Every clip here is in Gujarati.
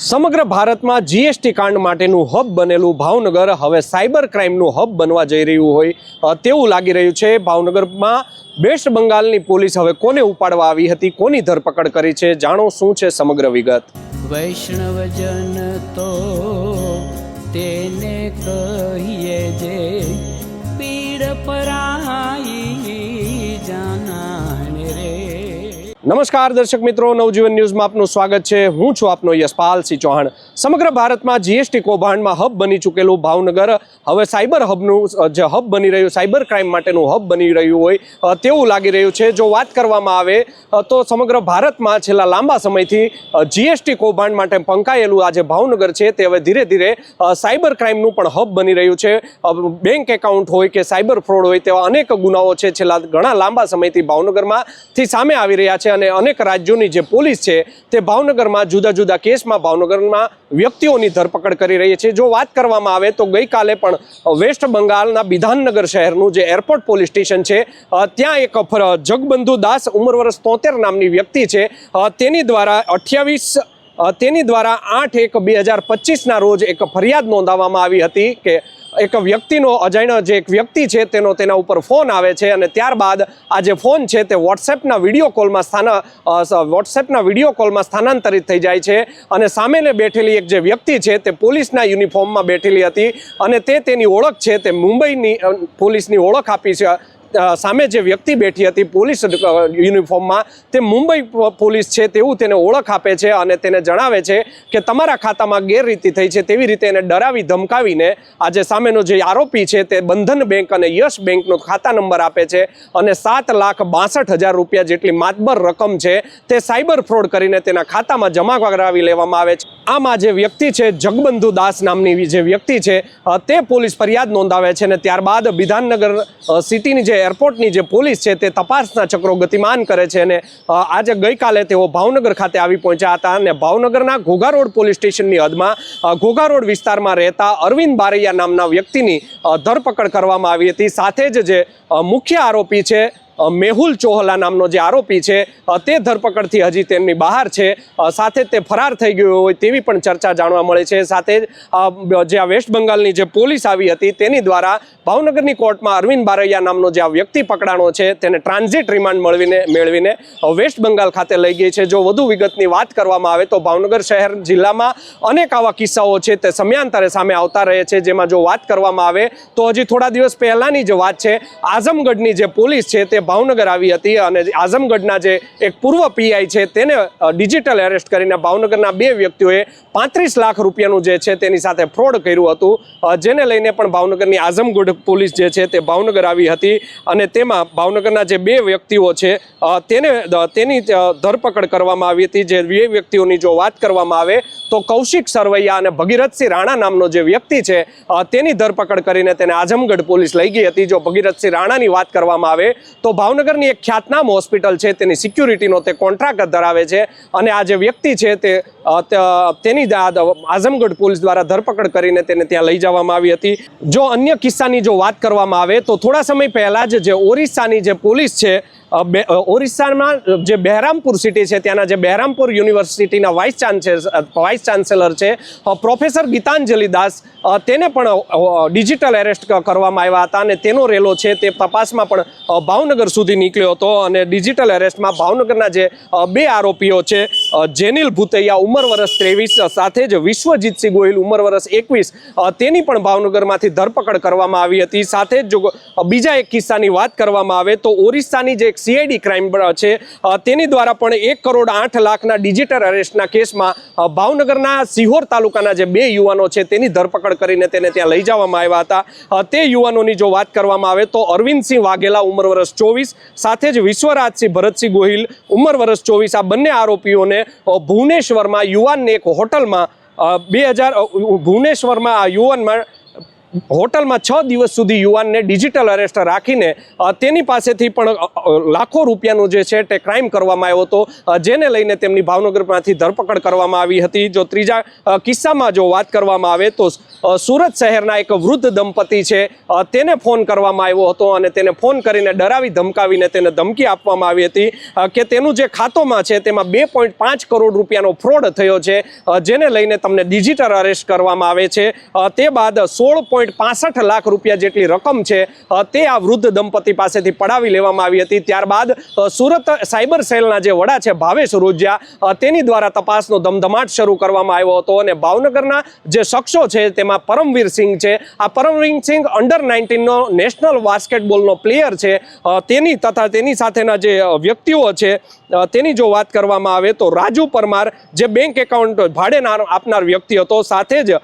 સમગ્ર ભારતમાં જીએસટી કાંડ માટેનું હબ બનેલું ભાવનગર હવે સાયબર ક્રાઇમનું હબ બનવા જઈ રહ્યું હોય તેવું લાગી રહ્યું છે. ભાવનગરમાં વેસ્ટ બંગાળની પોલીસ હવે કોને ઉપાડવા આવી હતી, કોની ધરપકડ કરી છે, જાણો શું છે સમગ્ર વિગત. વૈષ્ણવજન તો તેને કહીએ જે પીડ પરાઈ નમસ્કાર દર્શક મિત્રો, નવજીવન ન્યૂઝમાં આપનું સ્વાગત છે. હું છું આપનો યશપાલ સિંહ ચૌહાણ. સમગ્ર ભારતમાં જીએસટી કૌભાંડમાં હબ બની ચૂકેલું ભાવનગર. હવે સાયબર હબનું જે હબ બની રહ્યું, સાયબર ક્રાઇમ માટેનું હબ બની રહ્યું હોય તેવું લાગી રહ્યું છે. જો વાત કરવામાં આવે તો સમગ્ર ભારતમાં છેલ્લા લાંબા સમયથી જીએસટી કૌભાંડ માટે પંકાયેલું આ જે ભાવનગર છે, તે હવે ધીરે ધીરે સાયબર ક્રાઇમનું પણ હબ બની રહ્યું છે. બેંક એકાઉન્ટ હોય કે સાયબર ફ્રોડ હોય તેવા અનેક ગુનાઓ છે, છેલ્લા ઘણા લાંબા સમયથી ભાવનગરમાંથી સામે આવી રહ્યા છે. અને અનેક રાજ્યોની જે પોલીસ છે તે ભાવનગરમાં જુદા જુદા કેસમાં ભાવનગરમાં વ્યક્તિઓની ધરપકડ કરી રહી છે. જો વાત કરવામાં આવે તો ગઈકાલે પણ વેસ્ટ બંગાળના બિધાનનગર શહેરનું જે એરપોર્ટ પોલીસ સ્ટેશન છે ત્યાં એક જગબંધુ દાસ ઉંમર વર્ષ તોતેર નામની વ્યક્તિ છે. તેની દ્વારા અઠ્યાવીસ તેની દ્વારા આઠ એક બે હજાર પચીસના રોજ એક ફરિયાદ નોંધાવવામાં આવી હતી કે એક વ્યક્તિનો અજાણ્યો જે એક વ્યક્તિ છે તેનો તેના ઉપર ફોન આવે છે અને ત્યારબાદ આ જે ફોન છે તે વોટ્સએપના વીડિયો કોલમાં સ્થાન વોટ્સએપના વીડિયો કોલમાં સ્થાનાંતરિત થઈ જાય છે અને સામેને બેઠેલી એક જે વ્યક્તિ છે તે પોલીસના યુનિફોર્મમાં બેઠેલી હતી અને તે તેની ઓળખ છે તે મુંબઈની પોલીસની ઓળખ આપી છે સામે જે વ્યક્તિ બેઠી હતી પોલીસ યુનિફોર્મમાં, તે મુંબઈ પોલીસ છે તેવું તેને ઓળખ આપે છે અને તેને જણાવે છે કે તમારા ખાતામાં ગેરરીતિ થઈ છે તેવી રીતે એને ડરાવી ધમકાવીને આજે સામેનો જે આરોપી છે તે બંધન બેંક અને યશ બેંકનો ખાતા નંબર આપે છે અને સાત લાખ બાસઠ હજાર રૂપિયા જેટલી માતબર રકમ છે તે સાયબર ફ્રોડ કરીને તેના ખાતામાં જમા કરાવી લેવામાં આવે છે. આમ આ જે વ્યક્તિ છે, જગબંધુ દાસ નામની જે વ્યક્તિ છે તે પોલીસ ફરિયાદ નોંધાવે છે અને ત્યારબાદ વિધાનનગર સિટીની જે એરપોર્ટની જે પોલીસ છે તે તપાસના ચક્રો ગતિમાન કરે છે અને આજે ગઈકાલે તેઓ ભાવનગર ખાતે આવી પહોંચ્યા હતા અને ભાવનગરના ઘોઘા રોડ પોલીસ સ્ટેશનની હદમાં ઘોઘા રોડ વિસ્તારમાં રહેતા અરવિંદ બારૈયા નામના વ્યક્તિની ધરપકડ કરવામાં આવી હતી. સાથે જ જે મુખ્ય આરોપી છે મેહુલ ચોહલા નામનો જે આરોપી છે તે ધરપકડથી હજી તેમની બહાર છે. સાથે તે ફરાર થઈ ગયો હોય તેવી પણ ચર્ચા જાણવા મળે છે. સાથે જે આ વેસ્ટ બંગાળની જે પોલીસ આવી હતી તેની દ્વારા ભાવનગરની કોર્ટમાં અરવિંદ બારૈયા નામનો જે આ વ્યક્તિ પકડાણો છે, તેને ટ્રાન્ઝિટ રિમાન્ડ મળવીને, મેળવીને વેસ્ટ બંગાળ ખાતે લઈ ગઈ છે. જો વધુ વિગતની વાત કરવામાં આવે તો ભાવનગર શહેર જિલ્લામાં અનેક આવા કિસ્સાઓ છે તે સમયાંતરે સામે આવતા રહે છે. જેમાં જો વાત કરવામાં આવે તો હજી થોડા દિવસ પહેલાંની જે વાત છે. આઝમગઢની જે પોલીસ છે તે ભાવનગર આવી હતી અને આઝમગઢના જે એક પૂર્વ પીઆઈ છે તેને ડિજિટલ એરેસ્ટ કરીને ભાવનગરના બે વ્યક્તિઓએ પાંત્રીસ લાખ રૂપિયાનું જે છે તેની સાથે ફ્રોડ કર્યું હતું. જેને લઈને પણ ભાવનગરની આઝમગઢ પોલીસ જે છે તે ભાવનગર આવી હતી અને તેમાં ભાવનગરના જે બે વ્યક્તિઓ છે તેને તેની ધરપકડ કરવામાં આવી હતી. જે બે વ્યક્તિઓની જો વાત કરવામાં આવે તો કૌશિક સરવૈયા અને ભગીરથસિંહ રાણા નામનો જે વ્યક્તિ છે તેની ધરપકડ કરીને તેને આઝમગઢ પોલીસ લઈ ગઈ હતી. જો ભગીરથસિંહ રાણાની વાત કરવામાં આવે તો ભાવનગરની એક ખ્યાતનામ હોસ્પિટલ છે, તેની સિક્યુરિટીનો તે કોન્ટ્રાક્ટ ધરાવે છે અને આ જે વ્યક્તિ છે તે તેની આઝમગઢ પોલીસ દ્વારા ધરપકડ કરીને તેને ત્યાં લઈ જવામાં આવી હતી. જો અન્ય કિસ્સાની જો વાત કરવામાં આવે, તો થોડા સમય પહેલાં જ જે ઓરિસ્સાની જે પોલીસ છે ઓરિસ્સામાં જે બહેરામપુર સિટી છે, ત્યાંના જે બહેરામપુર યુનિવર્સિટીના વાઇસ ચાન્સેલર વાઇસ ચાન્સેલર છે પ્રોફેસર ગીતાંજલિ દાસ તેને પણ ડિજિટલ એરેસ્ટ કરવામાં આવ્યા હતા અને તેનો રેલો છે, તે તપાસમાં પણ ભાવનગર સુધી નીકળ્યો હતો અને ડિજિટલ એરેસ્ટમાં ભાવનગરના જે બે આરોપીઓ છે જેનિલ ભૂતૈયા ઉંમર વર્ષ ત્રેવીસ સાથે જ વિશ્વજીતસિંહ ગોહિલ ઉંમર વર્ષ એકવીસ તેની પણ ભાવનગરમાંથી ધરપકડ કરવામાં આવી હતી. સાથે જ જો બીજા એક કિસ્સાની વાત કરવામાં આવે તો ઓરિસ્સાની જે એક સીઆઈડી ક્રાઇમ છે તેની દ્વારા પણ એક કરોડ આઠ લાખના ડિજિટલ અરેસ્ટના કેસમાં ભાવનગરના સિહોર તાલુકાના જે બે યુવાનો છે તેની ધરપકડ કરીને તેને ત્યાં લઈ જવામાં આવ્યા હતા. તે યુવાનોની જો વાત કરવામાં આવે તો અરવિંદસિંહ વાઘેલા ઉંમર વર્ષ ચોવીસ, સાથે જ વિશ્વરાજસિંહ ભરતસિંહ ગોહિલ ઉંમર વર્ષ ચોવીસ, આ બંને આરોપીઓને ભુવનેશ્વરમાં યુવાનને એક હોટલમાં બે હજાર ભુવનેશ્વરમાં આ યુવાનમાં, હોટલમાં છ દિવસ સુધી યુવાનને ડિજિટલ અરેસ્ટ રાખીને તેની પાસેથી પણ લાખો રૂપિયાનું જે છે તે ક્રાઇમ કરવામાં આવ્યો હતો. જેને લઈને તેમની ભાવનગરમાંથી ધરપકડ કરવામાં આવી હતી. જો ત્રીજા કિસ્સામાં જો વાત કરવામાં આવે તો સુરત શહેરના એક વૃદ્ધ દંપતી છે. તેને ફોન કરવામાં આવ્યો હતો અને તેને ફોન કરીને ડરાવી ધમકાવીને તેને ધમકી આપવામાં આવી હતી. કે તેનું જે ખાતોમાં છે તેમાં બે પોઈન્ટ પાંચ કરોડ રૂપિયાનો ફ્રોડ થયો છે. જેને લઈને તમને ડિજિટલ અરેસ્ટ કરવામાં આવે છે. તે બાદ સોળ પોઈન્ટ પાસઠ લાખ રૂપિયા જેટલી રકમ છે તે આ વૃદ્ધ દંપતી પાસેથી પડાવી લેવામાં આવી હતી. ત્યારબાદ સુરત સાયબર સેલના જે વડા છે ભાવેશ રોજિયા તેની દ્વારા તપાસનો ધમધમાટ શરૂ કરવામાં આવ્યો હતો અને ભાવનગરના જે શખ્સો છે તેમાં પરમવીર સિંહ છે. આ પરમવીર સિંહ અંડર નાઇન્ટીનનો નેશનલ બાસ્કેટબોલનો પ્લેયર છે. તેની તથા તેની સાથેના જે વ્યક્તિઓ છે તેની જો વાત કરવામાં આવે તો રાજુ પરમાર જે બેંક એકાઉન્ટ ભાડેના આપનાર વ્યક્તિ હતો, સાથે જ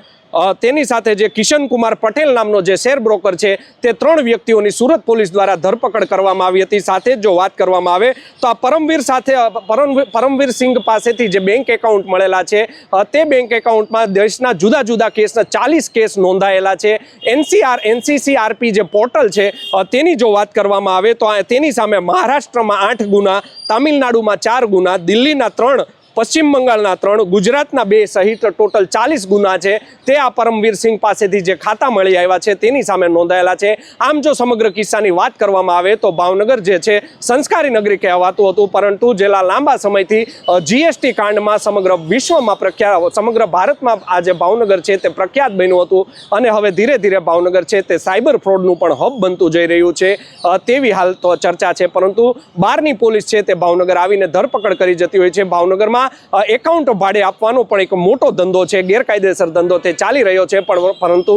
તેની સાથે જે કિશન કુમાર પટેલ નામનો જે શેર બ્રોકર છે, તે ત્રણ વ્યક્તિઓની સુરત પોલીસ દ્વારા ધરપકડ કરવામાં આવી હતી. સાથે જ વાત કરવામાં આવે, તો આ પરમવીર સાથે પરમવીર સિંઘ પાસેથી જે બેંક એકાઉન્ટ મળેલા છે તે બેંક એકાઉન્ટમાં દેશના જુદા જુદા કેસના ચાલીસ કેસ નોંધાયેલા છે. એનસીઆર, એનસીસીઆરપી જે પોર્ટલ છે તેની જો વાત કરવામાં આવે, તો તેની સામે મહારાષ્ટ્રમાં આઠ ગુના, તામિલનાડુમાં ચાર ગુના, દિલ્હીના ત્રણ પશ્ચિમ બંગાળના ત્રણ, ગુજરાતના બે સહિત ટોટલ ચાલીસ ગુના છે. તે આ પરમવીર સિંહ પાસેથી જે ખાતા મળી આવ્યા છે, તેની સામે નોંધાયેલા છે. આમ જો સમગ્ર કિસ્સાની વાત કરવામાં આવે તો ભાવનગર જે છે, સંસ્કારી નગરી કહેવાતું હતું, પરંતુ જેલા લાંબા સમયથી જીએસટી કાંડમાં સમગ્ર વિશ્વમાં પ્રખ્યાત સમગ્ર ભારતમાં આ જે ભાવનગર છે તે પ્રખ્યાત બન્યું હતું અને હવે ધીરે ધીરે ભાવનગર છે તે સાયબર ફ્રોડનું પણ હબ બનતું જઈ રહ્યું છે. તેવી હાલ તો ચર્ચા છે, પરંતુ બહારની પોલીસ છે તે ભાવનગર આવીને ધરપકડ કરી જતી હોય છે. ભાવનગરમાં એકાઉન્ટ ભાડે આપવાનો પણ એક મોટો ધંધો છે, ગેરકાયદેસર ધંધો તે ચાલી રહ્યો છે, પણ પરંતુ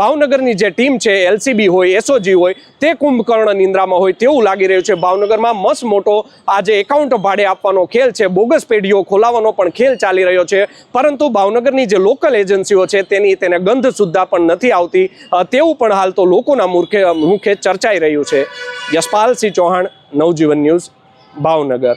ભાવનગરની જે ટીમ છે, એલસીબી હોય, એસઓજી હોય, તે કુંભકર્ણ નિંદ્રામાં હોય તેવું લાગી રહ્યું છે. ભાવનગરમાં મસ્ત મોટો આ જે એકાઉન્ટ ભાડે આપવાનો ખેલ છે, બોગસ પેઢીઓ ખોલાવવાનો પણ ખેલ ચાલી રહ્યો છે. પરંતુ ભાવનગરની જે લોકલ એજન્સીઓ છે, તેની તેને ગંધ સુદ્ધા પણ નથી આવતી. તેવું પણ હાલ તો લોકોના મુખે મુખે ચર્ચાઈ રહ્યું છે. યશપાલસિંહ ચૌહાણ, નવજીવન ન્યૂઝ, ભાવનગર.